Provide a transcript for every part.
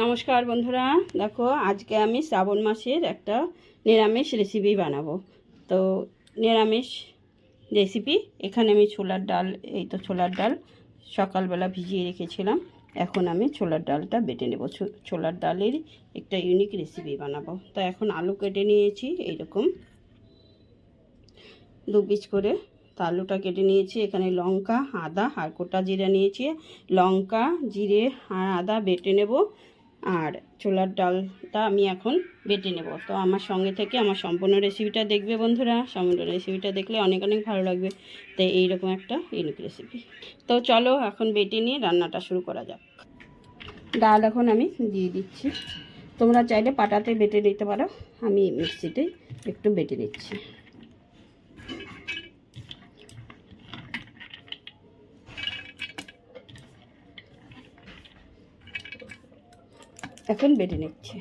নমস্কার বন্ধুরা। দেখো, আজকে আমি শ্রাবণ মাসের একটা নিরামিষ রেসিপি বানাবো। তো নিরামিষ রেসিপি এখানে আমি ছোলার ডাল, এই তো ছোলার ডাল সকালবেলা ভিজিয়ে রেখেছিলাম। এখন আমি ছোলার ডালটা বেটে নেব। ছোলার ডালের একটা ইউনিক রেসিপি বানাবো। তো এখন আলু কেটে নিয়েছি, এইরকম। দু পিস করে তা আলুটা কেটে নিয়েছি। এখানে লঙ্কা, আদা আর গোটা জিরা নিয়েছি। লঙ্কা, জিরে আর আদা বেটে নেব। আর ছোলার ডালটা আমি এখন বেটে নেব। তো আমার সঙ্গে থেকে আমার সম্পূর্ণ রেসিপিটা দেখবে বন্ধুরা। সম্পূর্ণ রেসিপিটা দেখলে অনেক অনেক ভালো লাগবে। তো এইরকম একটা ইউনিক রেসিপি তো চলো এখন বেটে নিয়ে রান্নাটা শুরু করা যাক। ডাল এখন আমি দিয়ে দিচ্ছি। তোমরা চাইলে পাটাতে বেটে নিতে পারো। আমি মিক্সিতে একটু বেটে নিচ্ছি। এখন বেটে নিচ্ছি।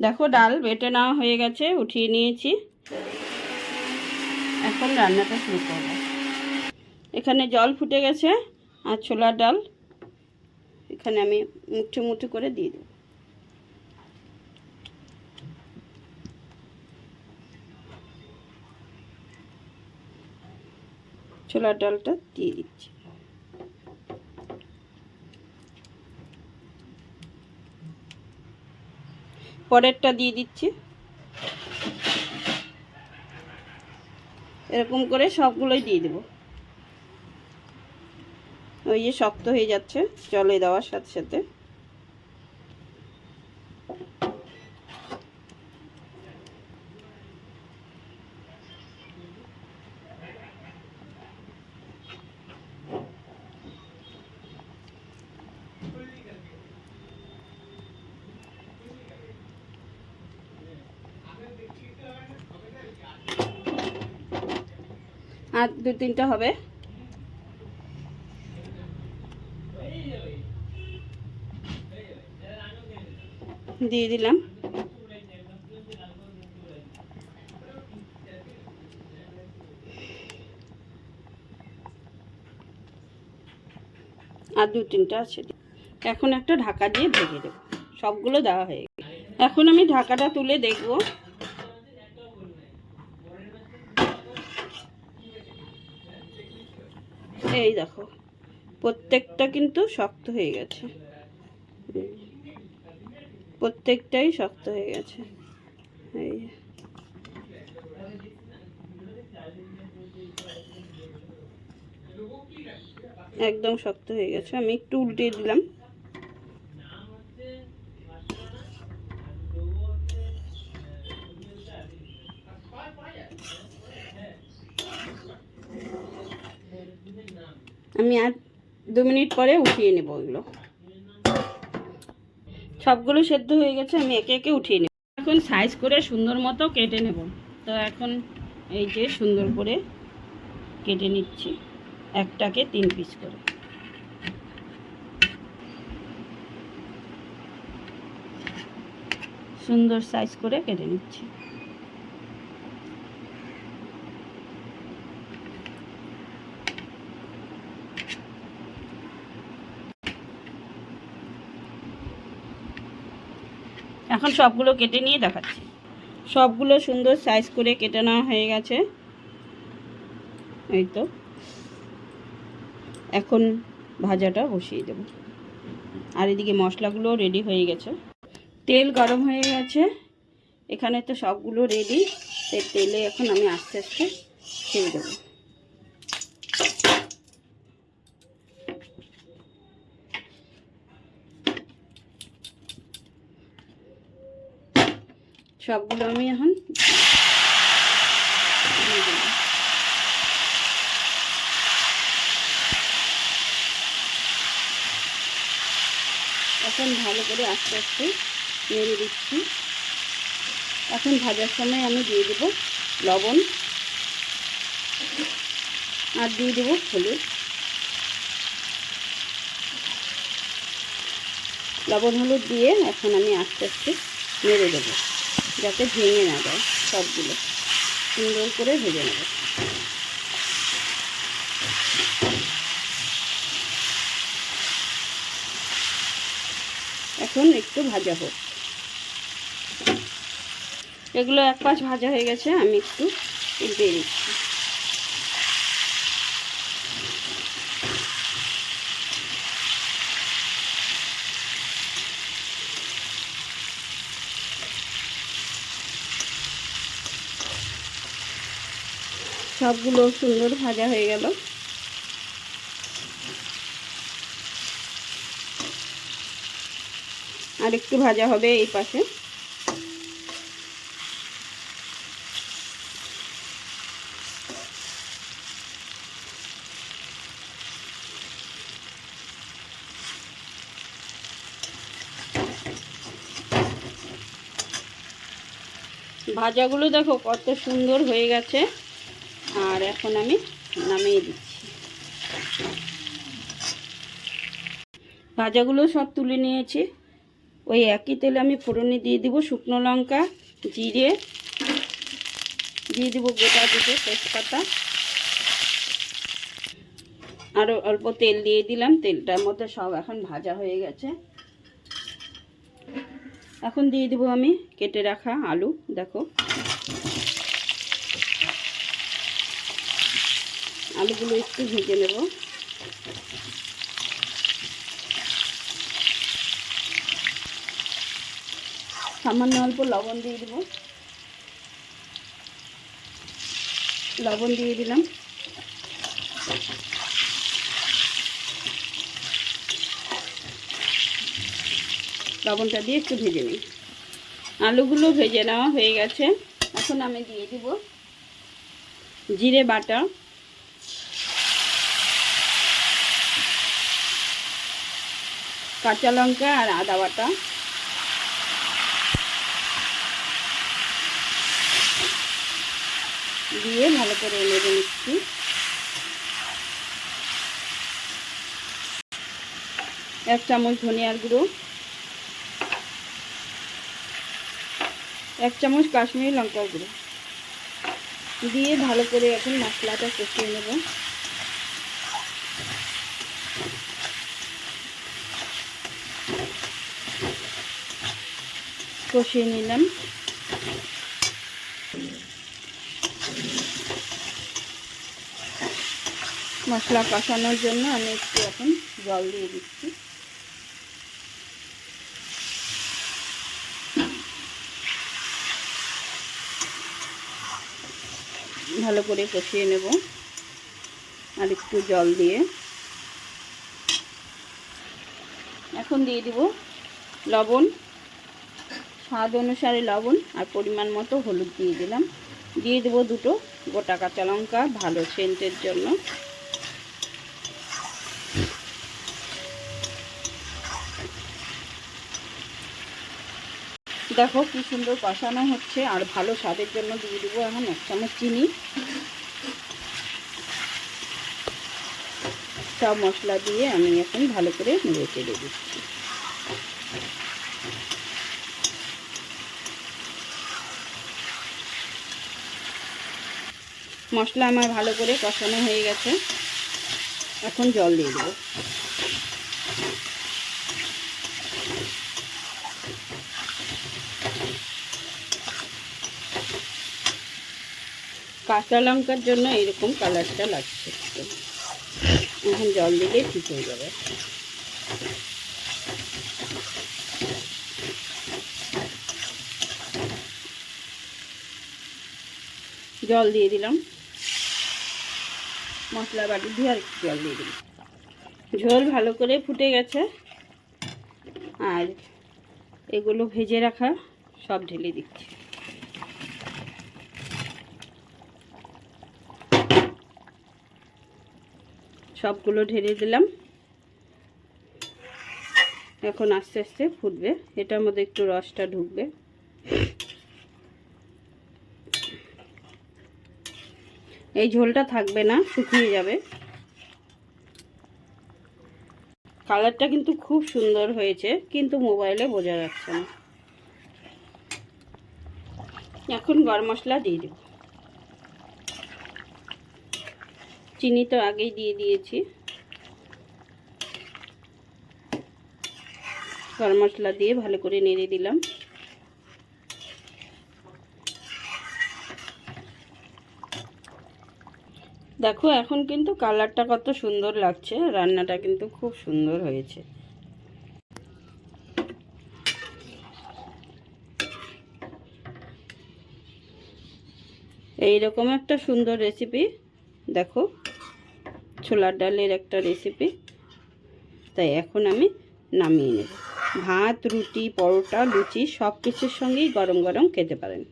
দেখো ডাল বেটে নেওয়া হয়ে গেছে, উঠিয়ে নিয়েছি। এখন রান্নাটা শুরু করব। এখানে জল ফুটে গেছে আর ছোলার ডাল। এখানে আমি মুঠো মুঠো করে দিয়ে দেব। ছোলার ডালটা দিয়ে দিচ্ছি। পরেরটা দিয়ে দিচ্ছি। এরকম করে সবগুলোই দিয়ে দেব। ওই যে শক্ত হয়ে যাচ্ছে, জলে দেওয়ার সাথে সাথে। আর দু তিনটা হবে। দিয়ে দিলাম। আর দু তিনটা আছে। এখন একটা ঢাকা দিয়ে ভেজে দেবো। সবগুলো দেওয়া হয়ে গেছে। এখন আমি ঢাকাটা তুলে দেখব। এই দেখো। প্রত্যেকটা কিন্তু শক্ত হয়ে গেছে। প্রত্যেকটাই শক্ত হয়ে গেছে। এই একদম শক্ত হয়ে গেছে। আমি একটু উল্টিয়ে দিলাম। আমি আর দু মিনিট পরে উঠিয়ে নেব ওইগুলো সবগুলো সেদ্ধ হয়ে গেছে, আমি একে একে উঠিয়ে নেব। এখন সাইজ করে সুন্দর মতো কেটে নেব। তো এখন এই যে সুন্দর করে কেটে নিচ্ছি, একটাকে তিন পিস করে। সুন্দর সাইজ করে কেটে নিচ্ছি। এখন সবগুলো কেটে নিয়ে দেখাচ্ছি। সবগুলো সুন্দর সাইজ করে কেটে নেওয়া হয়ে গেছে। এই তো। এখন ভাজাটা বসিয়ে দেব। আর এদিকে মশলাগুলো রেডি হয়ে গেছে। তেল গরম হয়ে গেছে। এখানে তো সবগুলো রেডি তেলে এখন আমি আস্তে আস্তে ছেড়ে দেবো। সবগুলো আমি এখন এখন ভালো করে আস্তে আস্তে নেড়ে দিচ্ছি। এখন ভাজার সময় আমি দিয়ে দেবো লবণ আর দিয়ে দেবো হলুদ। লবণ হলুদ দিয়ে এখন আমি আস্তে আস্তে নেড়ে দেবো। যাতে ভেঙে না দেয় সবগুলো। সুন্দর করে ভেজে নেবে। এখন একটু ভাজা হোক। এগুলো এক পাশ ভাজা হয়ে গেছে, আমি একটু উল্টে দিচ্ছি। সবগুলো সুন্দর ভাজা হয়ে গেল। আর একটু ভাজা হবে এই পাশে। ভাজাগুলো দেখো কত সুন্দর হয়ে গেছে। আর এখন আমি নামিয়ে দিচ্ছি। ভাজাগুলো সব তুলে নিয়েছি। ওই একই তেলে আমি ফোড়নে দিয়ে দিব শুকনো লঙ্কা, জিরে, দিয়ে দিব গোটা দুটো তেজপাতা। আরও অল্প তেল দিয়ে দিলাম, তেলটার মধ্যে সব এখন ভাজা হয়ে গেছে। এখন দিয়ে দেবো আমি কেটে রাখা আলু, দেখো। আলুগুলো একটু ভেজে নেব। সামান্য অল্প লবণ দিয়ে দেবো। লবণ দিয়ে দিলাম। লবণটা দিয়ে একটু ভেজে নিই। আলুগুলো ভেজে নেওয়া হয়ে গেছে। এখন আমি দিয়ে দিব জিরে বাটা। কাঁচা লঙ্কা আর আদা বাটা। দিয়ে ভালো করে নেড়ে নিচ্ছি। এক চামচ ধনিয়ার গুঁড়ো। এক চামচ কাশ্মীরি লঙ্কার গুঁড়ো। দিয়ে ভালো করে এখন মশলাটা কষিয়ে নেব। কষিয়ে নিলাম। মশলা কষানোর জন্য আমি একটু এখন জল দিয়ে দিচ্ছি। ভালো করে কষিয়ে নেব। আর একটু জল দিয়ে। এখন দিয়ে দিব লবণ। স্বাদ অনুসারে লবণ আর পরিমাণ মতো হলুদ দিয়ে দিলাম। দিয়ে দেবো দুটো গোটা কাঁচা লঙ্কা, ভালো সেন্টের জন্য। দেখো কি সুন্দর কষানো হচ্ছে, আর ভালো স্বাদের জন্য দিয়ে দেবো এখন এক চামচ চিনি। সব মশলা দিয়ে আমি এখন ভালো করে নেড়ে চেড়ে দিচ্ছি। মশলা আমার ভালো করে কষানো হয়ে গেছে। এখন জল দিয়ে দেবো। কাঁচা লঙ্কার জন্য এরকম কালারটা লাগছে এখন জল দিলে ঠিক হয়ে যাবে। জল দিয়ে দিলাম। মশলা বাটি দিয়ে আর একটু জল দিয়ে দিলাম ঝোল ভালো করে ফুটে গেছে। আর এগুলো ভেজে রাখা সব ঢেলে দিচ্ছি। সবগুলো ঢেলে দিলাম। এখন আস্তে আস্তে ফুটবে। এটার মধ্যে একটু রসটা ঢুকবে। এই ঝোলটা থাকবে না, শুকিয়ে যাবে। কালারটা কিন্তু খুব সুন্দর হয়েছে, কিন্তু মোবাইলে বোঝা যাচ্ছে না। এখন গরম মশলা দিয়ে দেব। চিনি তো আগেই দিয়ে দিয়েছি। গরম মশলা দিয়ে ভালো করে নেড়ে দিলাম। দেখো, এখন কিন্তু কালারটা কত সুন্দর লাগছে রান্নাটা কিন্তু খুব সুন্দর হয়েছে। এই রকম একটা সুন্দর রেসিপি দেখো, ছোলার ডালের একটা রেসিপি তাই এখন আমি নামিয়ে নেব। ভাত, রুটি, পরোটা, লুচি সব কিছুর সঙ্গেই গরম গরম খেতে পারেন।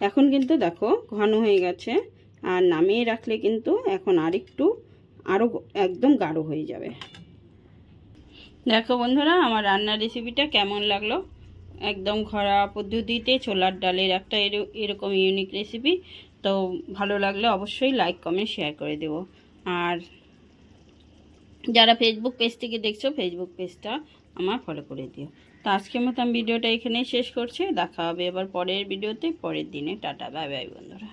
এখন কিন্তু দেখো ঘন হয়ে গেছে, আর নামিয়ে রাখলে কিন্তু এখন আরেকটু আরও একদম গাঢ় হয়ে যাবে। দেখো বন্ধুরা, আমার রান্নার রেসিপিটা কেমন লাগল? একদম ঘরোয়া পদ্ধতিতে ছোলার ডালের একটা এর- এরকম ইউনিক রেসিপি তো ভালো লাগলে অবশ্যই লাইক কমেন্ট শেয়ার করে দেব। আর যারা ফেসবুক পেজ থেকে দেখছ ফেসবুক পেজটা আমার ফলো করে দিও। তো আজকের মতো আমি ভিডিওটা এখানেই শেষ করছি। দেখা হবে এবার পরের ভিডিওতে। পরের দিনে টাটা, বাই বাই বন্ধুরা।